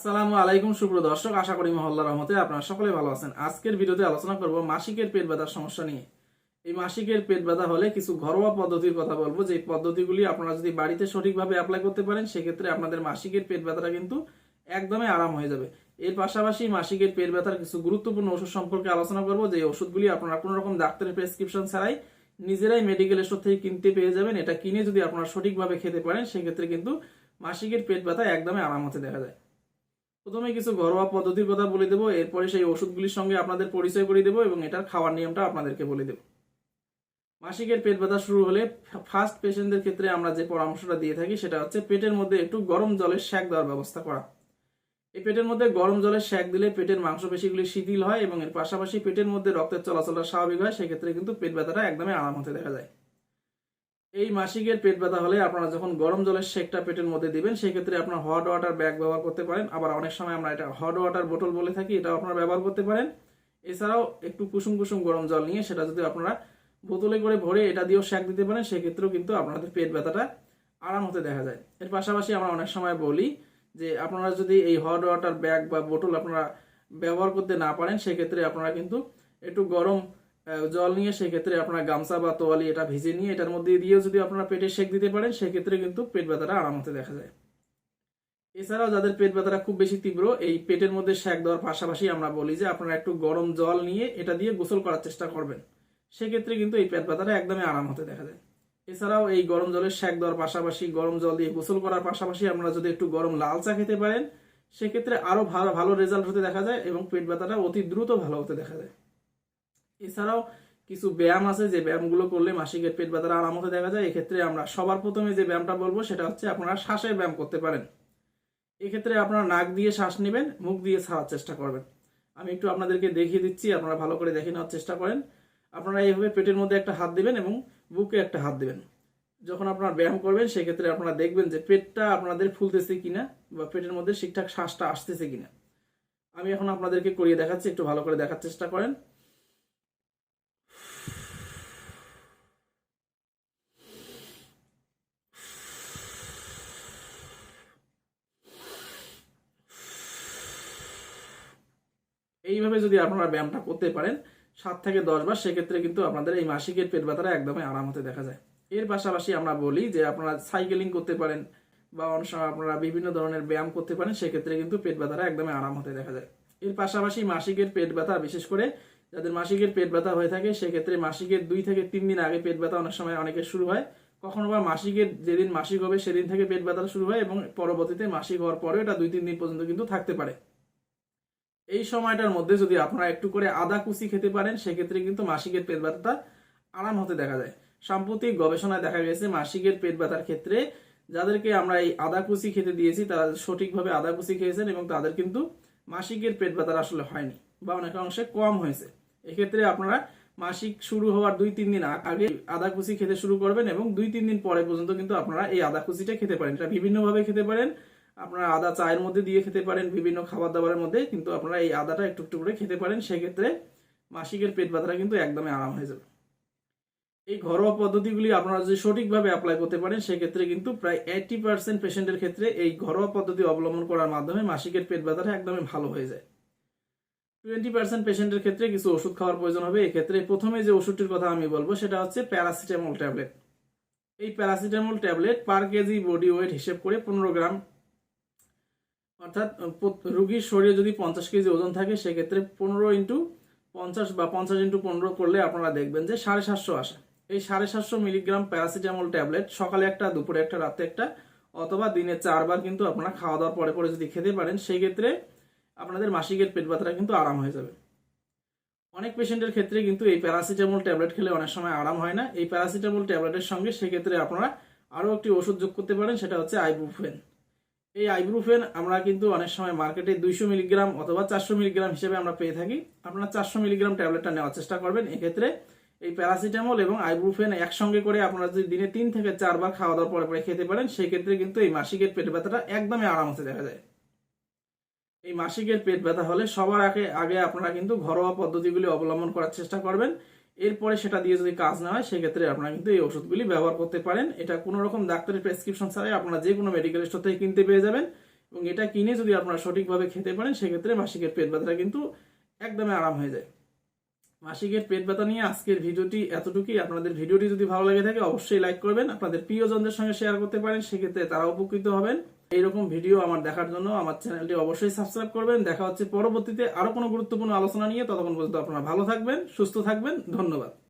আসসালামু আলাইকুম, সুপ্রিয় দর্শক। আশা করি মহল্লা রহমতে আপনারা সকলে ভালো আছেন। আজকের ভিডিওতে আলোচনা করব মাসিকের পেট ব্যথার সমস্যা নিয়ে। এই মাসিকের পেট ব্যথা হলে কিছু ঘরোয়া পদ্ধতির কথা বলব। যে পদ্ধতিগুলি আপনারা যদি বাড়িতে সঠিকভাবে অ্যাপ্লাই করতে পারেন, সেক্ষেত্রে আপনাদের মাসিকের পেট ব্যথাটা কিন্তু একদমই আরাম হয়ে যাবে। এর পাশাপাশি মাসিকের পেট ব্যথার কিছু গুরুত্বপূর্ণ ওষুধ সম্পর্কে আলোচনা করব। যে ওষুধগুলি আপনারা কোনো রকম ডাক্তারের প্রেসক্রিপশন ছাড়াই নিজেরাই মেডিকেল স্টোর থেকে কিনতে পেয়ে যাবেন, এটা কিনে যদি আপনারা সঠিকভাবে খেতে পারেন, সেক্ষেত্রে কিন্তু মাসিকের পেট ব্যথা একদমই আরাম হতে দেখা যায়। প্রথমে কিছু ঘরোয়া পদ্ধতির কথা বলে দেবো, এরপরে সেই ওষুধগুলির সঙ্গে আপনাদের পরিচয় করে দেবো এবং এটার খাওয়ার নিয়মটা আপনাদেরকে বলে দেবো। মাসিকের পেট ব্যথা শুরু হলে ফার্স্ট পেশেন্টদের ক্ষেত্রে আমরা যে পরামর্শটা দিয়ে থাকি সেটা হচ্ছে পেটের মধ্যে একটু গরম জলের শ্যাক দেওয়ার ব্যবস্থা করা। এই পেটের মধ্যে গরম জলের শ্যাক দিলে পেটের মাংসপেশিগুলি শিথিল হয় এবং এর পাশাপাশি পেটের মধ্যে রক্তের চলাচলটা স্বাভাবিক হয়, সেক্ষেত্রে কিন্তু পেট ব্যথাটা একদমই আরাম হতে দেখা যায়। এই মাসিকের পেট ব্যথা হলে আপনারা যখন গরম জলের শেকটা পেটের মধ্যে দিবেন, সেক্ষেত্রে আপনার হট ওয়াটার ব্যাগ ব্যবহার করতে পারেন। আবার অনেক সময় আমরা এটা হট ওয়াটার বোতল বলে থাকি, এটাও আপনারা ব্যবহার করতে পারেন। এছাড়াও একটু কুসুম কুসুম গরম জল নিয়ে সেটা যদি আপনারা বোতলে করে ভরে এটা দিয়েও শ্যাক দিতে পারেন, সেক্ষেত্রেও কিন্তু আপনাদের পেট ব্যথাটা আরাম হতে দেখা যায়। এর পাশাপাশি আমরা অনেক সময় বলি যে আপনারা যদি এই হট ওয়াটার ব্যাগ বা বোতল আপনারা ব্যবহার করতে না পারেন, সেক্ষেত্রে আপনারা কিন্তু একটু গরম জল নিয়ে সেক্ষেত্রে আপনারা গামছা বা তোয়ালি এটা ভিজে নিয়ে এটার মধ্যে দিয়েও যদি আপনারা পেটে সেক দিতে পারেন, সেক্ষেত্রে কিন্তু পেট ব্যথাটা আরাম হতে দেখা যায়। এছাড়াও যাদের পেট ব্যথাটা খুব বেশি তীব্র, এই পেটের মধ্যে শ্যাক দেওয়ার পাশাপাশি আমরা বলি যে আপনারা একটু গরম জল নিয়ে এটা দিয়ে গোসল করার চেষ্টা করবেন। সেক্ষেত্রে কিন্তু এই পেট ব্যথাটা একদমই আরাম হতে দেখা যায়। এছাড়াও এই গরম জলের শ্যাক দেওয়ার পাশাপাশি, গরম জল দিয়ে গোসল করার পাশাপাশি আপনারা যদি একটু গরম লাল চা খেতে পারেন, সেক্ষেত্রে আরও ভালো ভালো রেজাল্ট হতে দেখা যায় এবং পেট ব্যথাটা অতি দ্রুত ভালো হতে দেখা যায়। এছাড়াও কিছু ব্যায়াম আছে, যে ব্যায়ামগুলো করলে মাসিকের পেট ব্যথাটা আরাম হতে দেখা যায়, এক্ষেত্রে আমরা সবার প্রথমে যে ব্যায়ামটা বলব সেটা হচ্ছে আপনারা শ্বাসের ব্যায়াম করতে পারেন। এক্ষেত্রে আপনারা নাক দিয়ে শ্বাস নেবেন, মুখ দিয়ে ছাড়ার চেষ্টা করবেন। আমি একটু আপনাদেরকে দেখিয়ে দিচ্ছি, আপনারা ভালো করে দেখে নেওয়ার চেষ্টা করেন। আপনারা এইভাবে পেটের মধ্যে একটা হাত দিবেন এবং বুকে একটা হাত দিবেন। যখন আপনারা ব্যায়াম করবেন, সেক্ষেত্রে আপনারা দেখবেন যে পেটটা আপনাদের ফুলতেছে কিনা বা পেটের মধ্যে ঠিকঠাক শ্বাসটা আসতেছে কিনা। আমি এখন আপনাদেরকে করিয়ে দেখাচ্ছি, একটু ভালো করে দেখার চেষ্টা করেন। এইভাবে যদি আপনারা ব্যায়ামটা করতে পারেন, সাত থেকে দশ বার, সেক্ষেত্রে কিন্তু আপনাদের এই মাসিকের পেট ব্যথাটা একদমই আরাম হতে দেখা যায়। এর পাশাপাশি আমরা বলি যে আপনারা সাইকেলিং করতে পারেন বা অনেক সময় আপনারা বিভিন্ন ধরনের ব্যায়াম করতে পারেন, সেক্ষেত্রে কিন্তু পেট ব্যথাটা একদমই আরাম হতে দেখা যায়। এর পাশাপাশি মাসিকের পেট ব্যথা, বিশেষ করে যাদের মাসিকের পেট ব্যথা হয়ে থাকে, সেক্ষেত্রে মাসিকের দুই থেকে তিন দিন আগে পেট ব্যথা অনেক সময় অনেকের শুরু হয়। কখনো বা মাসিকের যেদিন মাসিক হবে, সেদিন থেকে পেট ব্যথা শুরু হয় এবং পরবর্তীতে মাসিক হওয়ার পরেও এটা দুই, তিন দিন পর্যন্ত কিন্তু থাকতে পারে। এই সময়টার মধ্যে যদি আপনারা একটু করে আদা কুচি খেতে পারেন, সেক্ষেত্রে কিন্তু মাসিকের পেট ব্যথাটা আরাম হতে দেখা যায়। সাম্প্রতিক গবেষণায় দেখা গেছে মাসিকের পেট ব্যথার ক্ষেত্রে যাদেরকে আমরা এই আদা কুচি খেতে দিয়েছি, তারা সঠিকভাবে আদা কুচি খেয়েছেন এবং তাদের কিন্তু মাসিকের পেট ব্যথার আসলে হয়নি বা অনেক অংশে কম হয়েছে। এক্ষেত্রে আপনারা মাসিক শুরু হওয়ার দুই তিন দিন আগে আদা কুচি খেতে শুরু করবেন এবং দুই তিন দিন পরে পর্যন্ত কিন্তু আপনারা এই আদা কুচিটা খেতে পারেন। এটা বিভিন্নভাবে খেতে পারেন। আপনারা আদা চায়ের মধ্যে দিয়ে খেতে পারেন, বিভিন্ন খাবার দাবারের মধ্যে, কিন্তু আপনারা এই আদাটা একটু একটু করে খেতে পারেন। সেক্ষেত্রে মাসিকের পেট ব্যথাটা কিন্তু একদমই আরাম হয়ে যাবে। এই ঘরোয়া পদ্ধতিগুলি আপনারা যদি সঠিকভাবে অ্যাপ্লাই করতে পারেন, সেক্ষেত্রে কিন্তু প্রায় এইটি পার্সেন্ট পেশেন্টের ক্ষেত্রে এই ঘরোয়া পদ্ধতি অবলম্বন করার মাধ্যমে মাসিকের পেট ব্যথাটা একদমই ভালো হয়ে যায়। টোয়েন্টি পার্সেন্ট পেশেন্টের ক্ষেত্রে কিছু ওষুধ খাওয়ার প্রয়োজন হবে। এক্ষেত্রে প্রথমে যে ওষুধটির কথা আমি বলব, সেটা হচ্ছে প্যারাসিটামল ট্যাবলেট এই paracetamol tablet per KG body weight হিসেব করে পনেরো গ্রাম অর্থাৎ রুগীর শরীরে যদি পঞ্চাশ কেজি ওজন থাকে, সেক্ষেত্রে পনেরো ইন্টু পঞ্চাশ বা পঞ্চাশ ইন্টু পনেরো করলে আপনারা দেখবেন যে সাড়ে সাতশো আসে। এই সাড়ে সাতশো মিলিগ্রাম প্যারাসিটামল ট্যাবলেট সকালে একটা, দুপুরে একটা, রাতে একটা, অথবা দিনে চারবার কিন্তু আপনারা খাওয়া দাওয়ার পরে পরে যদি খেতে পারেন সেই ক্ষেত্রে আপনাদের মাসিকের পেট ব্যথাটা কিন্তু আরাম হয়ে যাবে। অনেক পেশেন্টের ক্ষেত্রে কিন্তু এই প্যারাসিটামল ট্যাবলেট খেলে অনেক সময় আরাম হয় না। এই প্যারাসিটামল ট্যাবলেটের সঙ্গে সেক্ষেত্রে আপনারা আরও একটি ওষুধ যোগ করতে পারেন, সেটা হচ্ছে আইবুফেন এই আইব্রুফেন আমরা কিন্তু অনেক সময় মার্কেটে দুইশো মিলিগ্রাম অথবা চারশো মিলিগ্রাম হিসেবে আমরা পেয়ে থাকি। আপনারা চারশো মিলিগ্রাম ট্যাবলেটটা নেওয়ার চেষ্টা করবেন। এক্ষেত্রে এই প্যারাসিটামল এবং আইব্রুফেন একসঙ্গে করে আপনারা যদি দিনে তিন থেকে চারবার খাওয়া দাওয়ার পরে পরে খেতে পারেন সেই ক্ষেত্রে কিন্তু এই মাসিকের পেট ব্যথাটা একদমই আরাম হতে দেখা যায়। এই মাসিকের পেট ব্যথা হলে সবার আগে আগে আপনারা কিন্তু ঘরোয়া পদ্ধতিগুলি অবলম্বন করার চেষ্টা করবেন। এরপরে সেটা দিয়ে যদি কাজ না হয়, সেক্ষেত্রে আপনারা কিন্তু এই ওষুধগুলি ব্যবহার করতে পারেন। এটা কোনো রকম ডাক্তারের প্রেসক্রিপশন ছাড়াই আপনারা যে কোনো মেডিকেল স্টোর থেকে কিনতে পেয়ে যাবেন এবং এটা কিনে যদি আপনারা সঠিকভাবে খেতে পারেন, সেক্ষেত্রে মাসিকের পেট ব্যথাটা কিন্তু একদমই আরাম হয়ে যায়। মাসিকের পেট ব্যথা নিয়ে আজকের ভিডিওটি এতটুকুই। আপনাদের ভিডিওটি যদি ভালো লেগে থাকে, অবশ্যই লাইক করবেন। আপনাদের প্রিয়জনদের সঙ্গে শেয়ার করতে পারেন, সেক্ষেত্রে তারা উপকৃত হবেন। এইরকম ভিডিও আমার দেখার জন্য আমার চ্যানেলটি অবশ্যই সাবস্ক্রাইব করবেন। দেখা হচ্ছে পরবর্তীতে আরও কোনো গুরুত্বপূর্ণ আলোচনা নিয়ে। ততক্ষণ পর্যন্ত আপনারা ভালো থাকবেন, সুস্থ থাকবেন। ধন্যবাদ।